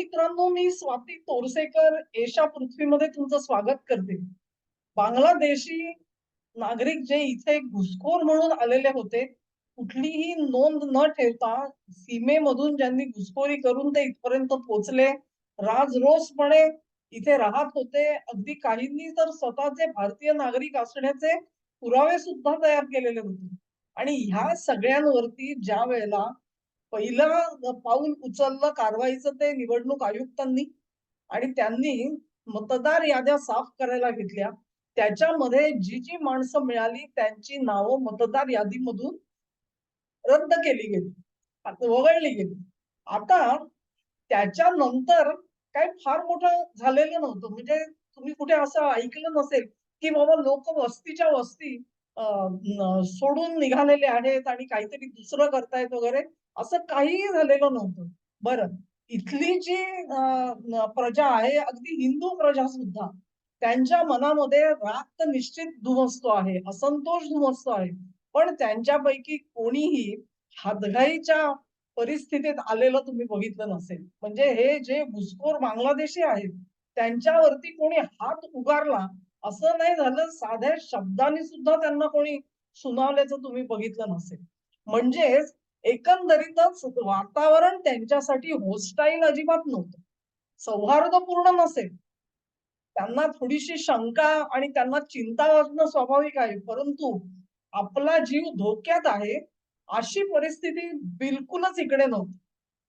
मित्रांनो मी स्वाती तोरसेकर एशा पृथ्वीमध्ये तुमचं स्वागत करते. बांगलादेशी नागरिक जे इथे घुसखोर म्हणून आलेले होते कुठलीही नोंद न ठेवता सीमेमधून ज्यांनी घुसखोरी करून ते इथपर्यंत पोहोचले राजरोसपणे इथे राहत होते. अगदी काहींनी तर स्वतःचे भारतीय नागरिक असण्याचे पुरावे सुद्धा तयार केलेले होते. आणि ह्या सगळ्यांवरती ज्या वेळेला पहिलं पाऊल उचललं कारवाईचं ते निवडणूक आयुक्तांनी आणि त्यांनी मतदार याद्या साफ करायला घेतल्या. त्याच्यामध्ये जी जी माणसं मिळाली त्यांची नावं मतदार यादीमधून रद्द केली गेली आता वगळली गेली. आता त्याच्यानंतर काही फार मोठं झालेलं नव्हतं. म्हणजे तुम्ही कुठे असं ऐकलं नसेल की बाबा लोक वस्तीच्या वस्ती सोडून निघालेले आहेत आणि काहीतरी दुसरं करतायत वगैरे असं काहीही झालेलं नव्हतं. बरं इथली जी प्रजा आहे अगदी हिंदू प्रजा सुद्धा त्यांच्या मनामध्ये राग तर निश्चित धुमसतो आहे असंतोष धुमसतो आहे पण त्यांच्यापैकी कोणीही हातघाईच्या परिस्थितीत आलेलं तुम्ही बघितलं नसेल. म्हणजे हे जे घुसखोर बांगलादेशी आहेत त्यांच्यावरती कोणी हात उगारला असं नाही झालं साध्या शब्दाने सुद्धा त्यांना कोणी सुनावल्याचं तुम्ही बघितलं नसेल. म्हणजेच एकंदरीतच वातावरण त्यांच्यासाठी होस्टाईल अजिबात नव्हतं. सौहार्दपूर्ण नसेल. त्यांना थोडीशी शंका आणि त्यांना चिंता वाजणं स्वाभाविक आहे परंतु आपला जीव धोक्यात आहे अशी परिस्थिती बिलकुलच इकडे नव्हती.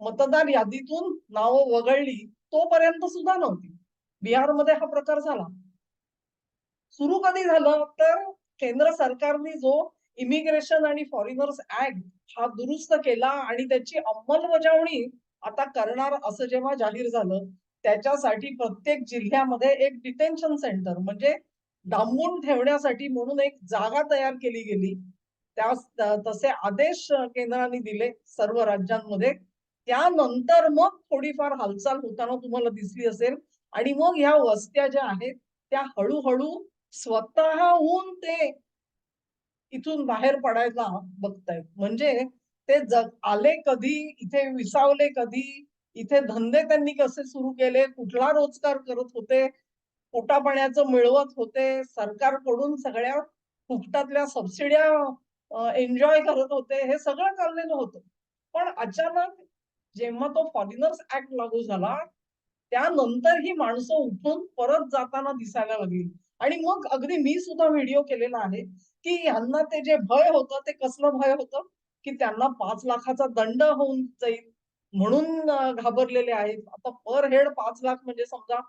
मतदार यादीतून नावं वगळली तोपर्यंत सुद्धा नव्हती. बिहारमध्ये हा प्रकार झाला. सुरू कधी झालं? तर केंद्र सरकारने जो इमिग्रेशन आणि फॉरेनर्स ऍक्ट हा दुरुस्त केला आणि त्याची अंमलबजावणी आता करणार असं जेव्हा जाहीर झालं त्याच्यासाठी प्रत्येक जिल्ह्यामध्ये एक डिटेन्शन सेंटर म्हणजे डांबून ठेवण्यासाठी म्हणून एक जागा तयार केली गेली. त्या तसे आदेश केंद्राने दिले सर्व राज्यांमध्ये. त्यानंतर मग थोडीफार हालचाल होताना तुम्हाला दिसली असेल. आणि मग ह्या वस्त्या ज्या आहेत त्या हळूहळू स्वतःहून ते इथून बाहेर पडायला बघतायत. म्हणजे ते जग आले कधी इथे विसावले कधी इथे धंदे त्यांनी कसे सुरू केले कुठला रोजगार करत होते पोटापाण्याचं मिळवत होते सरकारकडून सगळ्या फुकटातल्या सबसिड्या एन्जॉय करत होते हे सगळं चाललेलं होतं. पण अचानक जेव्हा तो फॉरेनर्स ऍक्ट लागू झाला त्यानंतर ही माणसं उठून परत जाताना दिसायला लागली. आणि मग अगदी मी सुद्धा व्हिडिओ केलेला आहे की यांना ते जे भय होतं ते कसलं भय होतं? की त्यांना पाच लाखाचा दंड होऊन जाईल म्हणून घाबरलेले आहेत. आता पर हेड पाच लाख म्हणजे समजा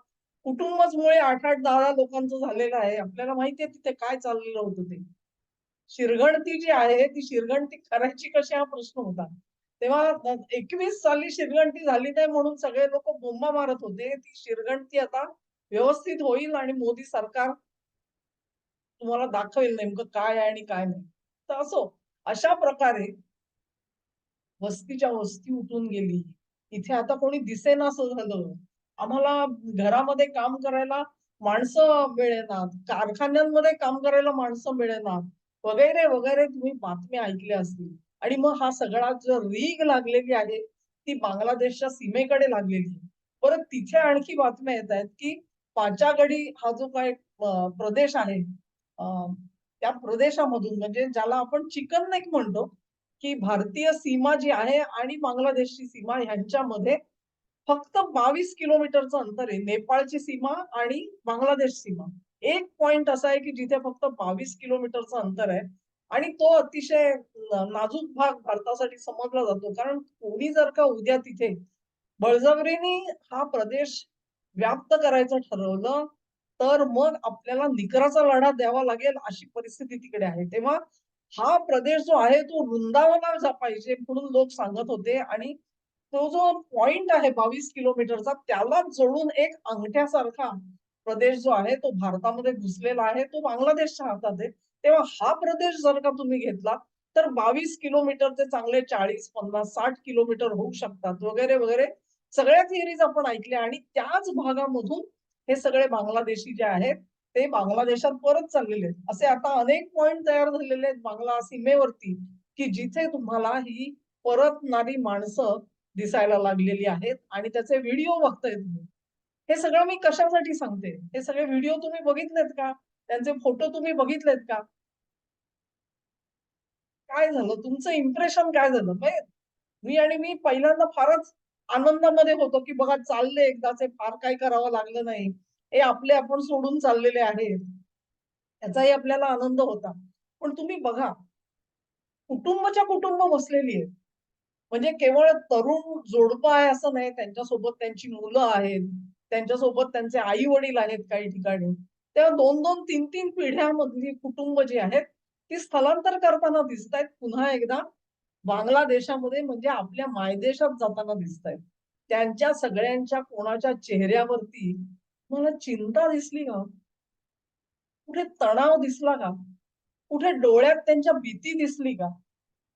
कुटुंबच मुळे आठ आठ दहा दहा लोकांचं झालेलं आहे. आपल्याला माहितीये तिथे काय चाललेलं होतं ते. शिरगणती जी आहे ती शिरगणती करायची कशी हा प्रश्न होता. तेव्हा एकवीस साली शिरगणती झाली नाही म्हणून सगळे लोक बोंबा मारत होते. ती शिरगणती आता व्यवस्थित होईल आणि मोदी सरकार तुम्हाला दाखवेल नेमकं काय आहे आणि काय नाही. तर असो अशा प्रकारे वस्तीच्या वस्ती उठून गेली. इथे आता कोणी दिसेनास झालं. आम्हाला घरामध्ये काम करायला माणसं मिळेनात. कारखान्यांमध्ये काम करायला माणसं मिळेनात. वगैरे वगैरे तुम्ही बातम्या ऐकल्या असतील. आणि मग हा सगळा जो रीग लागलेली आहे ती बांगलादेशच्या सीमेकडे लागलेली आहे. परत तिथे आणखी बातम्या येत आहेत की पाचागडी हा जो काय प्रदेश आहे त्या प्रदेशामधून म्हणजे ज्याला आपण चिकन नेक म्हणतो की भारतीय सीमा जी आहे आणि बांगलादेशची सीमा ह्यांच्यामध्ये फक्त बावीस किलोमीटरचं अंतर आहे. नेपाळची सीमा आणि बांगलादेश सीमा. एक पॉइंट असा आहे की जिथे फक्त बावीस किलोमीटरचं अंतर आहे. आणि तो अतिशय नाजूक भाग भारतासाठी समजला जातो. कारण कोणी जर का उद्या तिथे बळजबरीने हा प्रदेश व्याप्त करायचं ठरवलं तर मग आपल्याला निकराचा लढा द्यावा लागेल अशी परिस्थिती तिकडे आहे. तेव्हा हा प्रदेश जो आहे तो वृंदावना जा पाहिजे म्हणून लोक सांगत होते आणि तो जो पॉइंट आहे बावीस किलोमीटरचा त्याला जोडून एक अंगठ्यासारखा प्रदेश जो आहे तो भारतामध्ये घुसलेला आहे तो बांगलादेशच्या हातात आहे. तेव्हा हा प्रदेश जर का तुम्ही घेतला तर बावीस किलोमीटरचे चांगले चाळीस पन्नास साठ किलोमीटर होऊ शकतात वगैरे वगैरे सगळ्या थिअरीज आपण ऐकल्या आणि त्याच भागामधून हे सगळे बांगलादेशी जे आहेत ते बांगलादेशात परत चाललेले आहेत. असे आता अनेक पॉइंट तयार झालेले आहेत बांगला सीमेवरती की जिथे तुम्हाला ही परतणारी माणसं दिसायला लागलेली आहेत आणि त्याचे व्हिडिओ बघताय तुम्ही हे सगळं मी कशासाठी सांगते? हे सगळे व्हिडिओ तुम्ही बघितलेत का? त्यांचे फोटो तुम्ही बघितलेत का? काय झालं? तुमचं इम्प्रेशन काय झालं? म्हणजे मी आणि मी पहिल्यांदा फारच आनंदामध्ये होतो की बघा चालले एकदाचे फार काही करावं लागलं नाही. हे आपले आपण सोडून चाललेले आहेत याचाही आपल्याला आनंद होता. पण तुम्ही बघा कुटुंबच्या कुटुंब बसलेली आहेत. म्हणजे केवळ तरुण जोडपं आहे असं नाही त्यांच्यासोबत त्यांची मुलं आहेत त्यांच्यासोबत त्यांचे आई वडील आहेत काही ठिकाणी. तेव्हा दोन दोन तीन तीन पिढ्यामधली कुटुंब जी आहेत ती स्थलांतर करताना दिसत आहेत पुन्हा एकदा बांगलादेशामध्ये म्हणजे आपल्या मायदेशात जाताना दिसत आहेत त्यांच्या सगळ्यांच्या कोणाच्या चेहऱ्यावरती मला चिंता दिसली का? कुठे तणाव दिसला का? कुठे डोळ्यात त्यांच्या भीती दिसली का?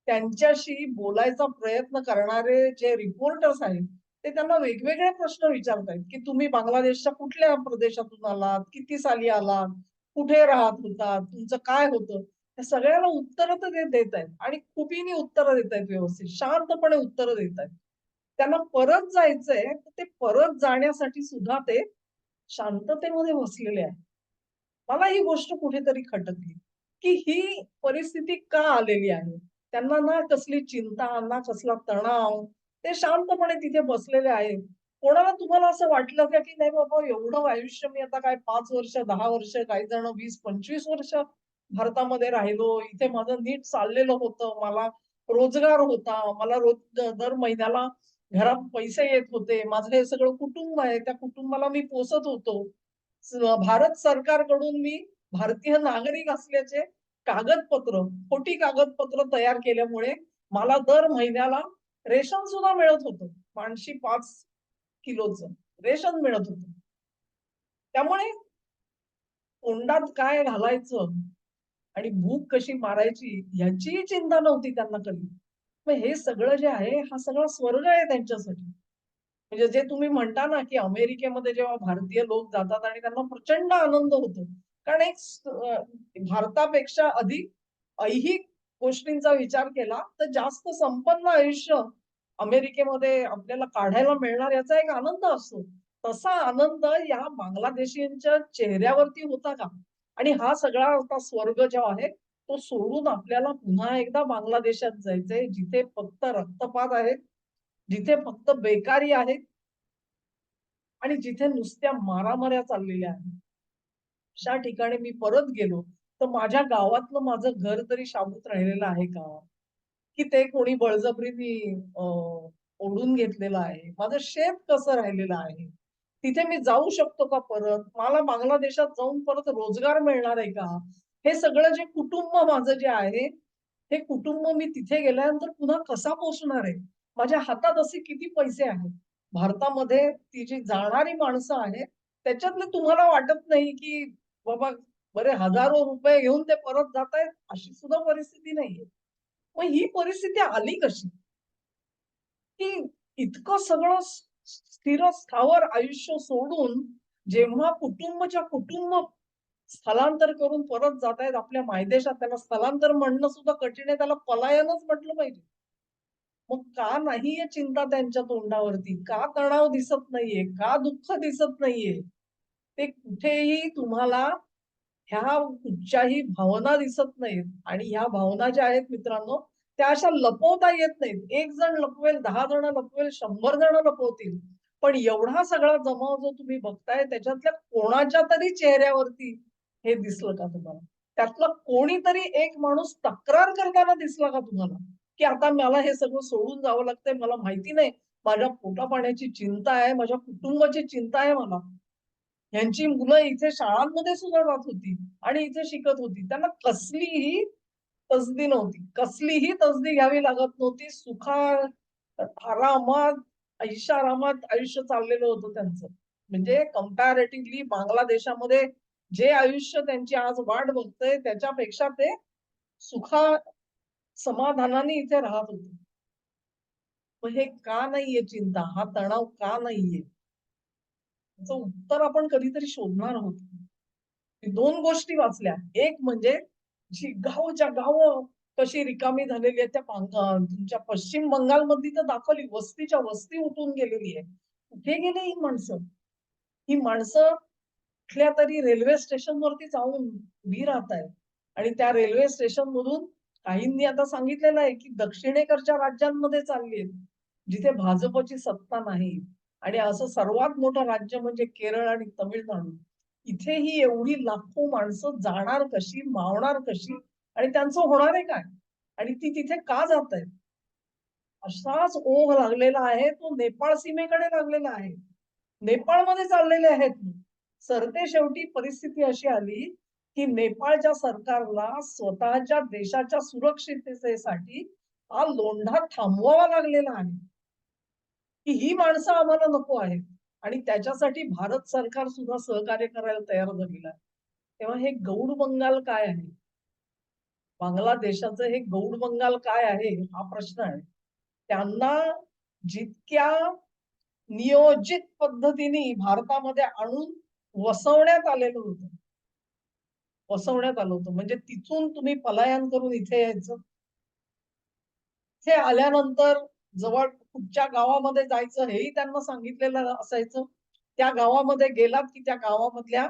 त्यांच्याशी बोलायचा प्रयत्न करणारे जे रिपोर्टर्स आहेत ते त्यांना वेगवेगळे प्रश्न विचारतायत की तुम्ही बांगलादेशच्या कुठल्या प्रदेशातून आलात? किती साली आलात? कुठे राहत होतात? तुमचं काय होतं? सगळ्याला उत्तरं तर ते देत आहेत. आणि खुबीने उत्तरं देत आहेत व्यवस्थित. शांतपणे उत्तरं देत आहेत. त्यांना परत जायचंय तर ते परत जाण्यासाठी सुद्धा ते शांततेमध्ये बसलेले आहेत. मला ही गोष्ट कुठेतरी खटकली की ही परिस्थिती का आलेली आहे? त्यांना ना कसली चिंता ना कसला तणाव ते शांतपणे तिथे बसलेले आहेत. कोणाला तुम्हाला असं वाटलं का की नाही बाबा एवढं आयुष्य मी आता काय पाच वर्ष दहा वर्ष काही जण वीस पंचवीस वर्ष भारतामध्ये राहिलो इथे माझं नीट चाललेलं होतं मला रोजगार होता मला रोज दर महिन्याला घरात पैसे येत होते माझं हे सगळं कुटुंब आहे त्या कुटुंबाला मी पोसत होतो. भारत सरकारकडून मी भारतीय नागरिक असल्याचे कागदपत्र खोटी कागदपत्र तयार केल्यामुळे मला दर महिन्याला रेशन सुद्धा मिळत होतं पाचशे पाच किलोचं रेशन मिळत होतं. त्यामुळे तोंडात काय घालायचं? आणि भूक कशी मारायची याचीही चिंता नव्हती त्यांना कधी. मग हे सगळं जे आहे हा सगळा स्वर्ग आहे त्यांच्यासाठी. म्हणजे जे तुम्ही म्हणता ना की अमेरिकेमध्ये जेव्हा भारतीय लोक जातात आणि त्यांना प्रचंड आनंद होतो. कारण एक भारतापेक्षा अधिक ऐहिक गोष्टींचा विचार केला तर जास्त संपन्न आयुष्य अमेरिकेमध्ये आपल्याला काढायला मिळणार याचा एक आनंद असतो. तसा आनंद या बांगलादेशींच्या चेहऱ्यावरती होता का? आणि हा सगळा आता स्वर्ग जो आहे तो सोडून आपल्याला पुन्हा एकदा बांगलादेशात जायचंय जिथे फक्त रक्तपात आहे जिथे फक्त बेकारी आहे आणि जिथे नुसत्या मारामाऱ्या चाललेल्या आहेत. अशा ठिकाणी मी परत गेलो तर माझ्या गावातलं माझं घर तरी शाबूत राहिलेलं आहे का? की ते कोणी बळजबरीने ओढून घेतलेलं आहे? माझं शेत कसं राहिलेलं आहे? तिथे मी जाऊ शकतो का परत? मला बांगलादेशात जाऊन परत रोजगार मिळणार आहे का? हे सगळं जे कुटुंब माझं जे आहे हे कुटुंब मी तिथे गेल्यानंतर पुन्हा कसा पोचणार आहे? माझ्या हातात असे किती पैसे आहेत? भारतामध्ये ती जी जाणारी माणसं आहेत त्याच्यातले तुम्हाला वाटत नाही की बाबा बरे हजारो रुपये घेऊन ते परत जात आहेत अशी सुद्धा परिस्थिती नाहीये. मग ही परिस्थिती आली कशी? की इतकं सगळं स्थिर स्थावर आयुष्य सोडून जेव्हा कुटुंबच्या कुटुंब स्थलांतर करून परत जात आहेत आपल्या मायदेशात त्याला स्थलांतर म्हणणं सुद्धा कठीण आहे. त्याला पलायनच म्हटलं पाहिजे. मग का नाहीये चिंता त्यांच्या तोंडावरती? का तणाव दिसत नाहीये? का दुःख दिसत नाहीये? ते कुठेही तुम्हाला ह्या कुठच्याही भावना दिसत नाहीत. आणि ह्या भावना ज्या आहेत मित्रांनो त्या अशा लपवता येत नाहीत. एक जण लपवेल दहा जण लपवेल शंभर जण लपवतील. पण एवढा सगळा जमाव जो तुम्ही बघताय त्याच्यातल्या कोणाच्या तरी चेहऱ्यावरती हे दिसलं का तुम्हाला? त्यातला कोणीतरी एक माणूस तक्रार करताना दिसला का तुम्हाला? की आता मला हे सगळं सोडून जावं लागतंय मला माहिती नाही. माझ्या पोटा पाण्याची चिंता आहे माझ्या कुटुंबाची चिंता आहे मला. यांची मुलं इथे शाळांमध्ये सुद्धा जात होती आणि इथे शिकत होती. त्यांना कसलीही तसदी नव्हती. कसलीही तसदी घ्यावी लागत नव्हती. सुखा आरामात ऐशारामात आयुष्य चाललेलं होतं त्यांचं. म्हणजे कम्पॅरेटिव्हली बांगलादेशामध्ये जे आयुष्य त्यांची आज वाट बघतय त्याच्यापेक्षा ते सुखा समाधानाने इथे राहत होते. मग हे का नाहीये चिंता? हा तणाव का नाहीये? उत्तर आपण कधीतरी शोधणार आहोत. दोन गोष्टी वाचल्या. एक म्हणजे जी गावच्या गाव कशी रिकामी झालेली आहे त्या तुमच्या पश्चिम बंगालमधली तर दाखवली वस्तीच्या वस्ती उठून गेलेली आहे. कुठे गेले ही माणसं? ही माणसं कुठल्या तरी रेल्वे स्टेशन वरती जाऊन उभी राहत आहेत आणि त्या रेल्वे स्टेशन मधून काहींनी आता सांगितलेलं आहे की दक्षिणेकडच्या राज्यांमध्ये चालली आहेत जिथे भाजपची सत्ता नाही. आणि असं सर्वात मोठं राज्य म्हणजे केरळ आणि तमिळनाडू. इथे ही एवढी लाखो माणसं जाणार कशी मावणार कशी आणि त्यांचं होणार आहे काय? आणि ती तिथे का जात आहेत असाच ओघ लागलेला आहे तो नेपाळ सीमेकडे लागलेला आहे. नेपाळमध्ये चाललेले आहेत. सरते शेवटी परिस्थिती अशी आली की नेपाळच्या सरकारला स्वतःच्या देशाच्या सुरक्षिततेसाठी हा लोंढा थांबवावा लागलेला आहे. की ही माणसं आम्हाला नको आहेत. आणि त्याच्यासाठी भारत सरकार सुद्धा सहकार्य करायला तयार झालेलं आहे. तेव्हा हे गौड बंगाल काय आहे? बांगलादेशाचं हे गौड बंगाल काय आहे? हा प्रश्न आहे. त्यांना जितक्या नियोजित पद्धतीने भारतामध्ये आणून वसवण्यात आलेलं होतं वसवण्यात आलं होतं. म्हणजे तिथून तुम्ही पलायन करून इथे यायचं. इथे आल्यानंतर जवळ कुठच्या गावामध्ये जायचं हेही त्यांना सांगितलेलं असायचं. त्या गावामध्ये गेलात की त्या गावामधल्या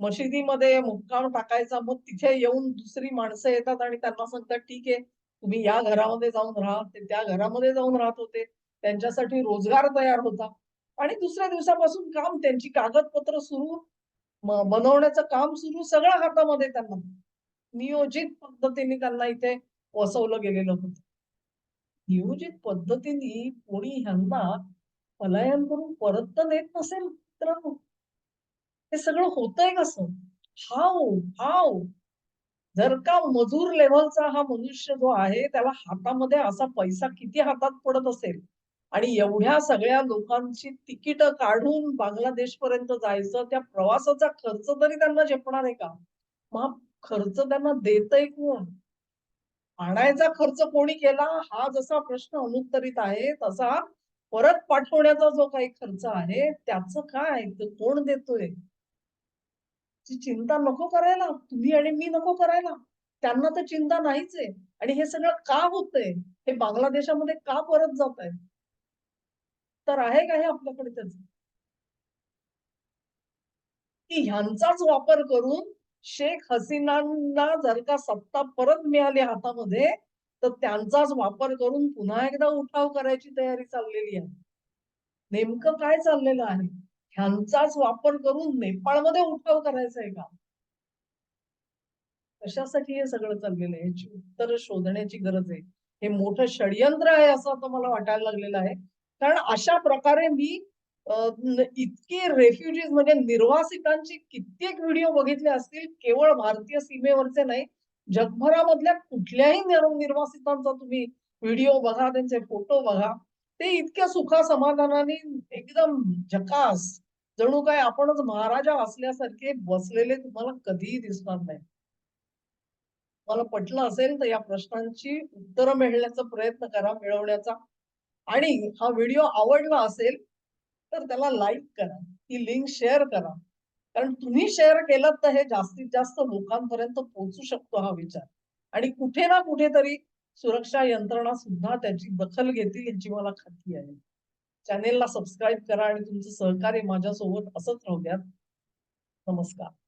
मशिदीमध्ये मुक्काम टाकायचा मग तिथे येऊन दुसरी माणसं येतात आणि त्यांना सांगतात ठीक आहे तुम्ही या घरामध्ये जाऊन राहा. ते त्या घरामध्ये जाऊन राहत होते. त्यांच्यासाठी रोजगार तयार होता. आणि दुसऱ्या दिवसापासून काम त्यांची कागदपत्र सुरू बनवण्याचं काम सुरू सगळ्या हातामध्ये त्यांना. नियोजित पद्धतीने त्यांना इथे वसवलं गेलेलं होतं. नियोजित पद्धतीने कोणी ह्यांना पलायन करून परत तर नेत नसेल मित्रांनो हे सगळं होतंय कसं? हाव हाव जर का मजूर लेव्हलचा हा मनुष्य जो आहे त्याला हातामध्ये असा पैसा किती हातात पडत असेल? आणि एवढ्या सगळ्या लोकांची तिकीट काढून बांगलादेश पर्यंत जायचं त्या प्रवासाचा खर्च तरी त्यांना झेपणार आहे का? मग खर्च त्यांना देतय कोण? आणायचा खर्च कोणी केला हा जसा प्रश्न अनुत्तरित आहे तसा परत पाठवण्याचा जो काही खर्च आहे त्याचं काय? ते कोण देतोय? चिंता नको करायला. तुम्ही आणि मी नको करायला. त्यांना तर चिंता नाहीच आहे. आणि हे सगळं का होतंय? हे बांगलादेशामध्ये का परत जात आहे तर आहे का हे आपल्याकडे त्याच? की ह्यांचाच वापर करून शेख हसीनांना जर का सत्ता परत मिळाली हातामध्ये तर त्यांचाच वापर करून पुन्हा एकदा उठाव करायची तयारी चाललेली आहे. नेमकं काय चाललेलं आहे? ह्यांचाच वापर करून नेपाळमध्ये उठाव करायचा आहे का? कशासाठी हे सगळं चाललेलं आहे? याची उत्तर शोधण्याची गरज आहे. हे मोठं षडयंत्र आहे असं आता मला वाटायला लागलेलं आहे. कारण अशा प्रकारे मी इतके रेफ्युजीज म्हणजे निर्वासितांची कित्येक व्हिडिओ बघितले असतील केवळ भारतीय सीमेवरचे नाही जगभरामधल्या कुठल्याही निर्वासितांचा तुम्ही व्हिडिओ बघा त्यांचे फोटो बघा. ते इतक्या सुखा समाधानाने एकदम झकास. जणू काय आपणच महाराजा असल्यासारखे बसलेले तुम्हाला कधीही दिसणार नाही. मला पटलं असेल तर या प्रश्नांची उत्तरं मिळण्याचा प्रयत्न करा मिळवण्याचा. आणि हा व्हिडिओ आवडला असेल तर त्याला लाईक करा. ती लिंक शेअर करा. कारण तुम्ही शेअर केलं तर हे जास्तीत जास्त लोकांपर्यंत पोहोचू शकतो हा विचार. आणि कुठे ना कुठेतरी सुरक्षा यंत्रणा सुद्धा त्याची दखल घेतील याची मला खात्री आहे. चॅनेलला सबस्क्राईब करा आणि तुमचं सहकार्य माझ्यासोबत असंच राहू द्यात. नमस्कार.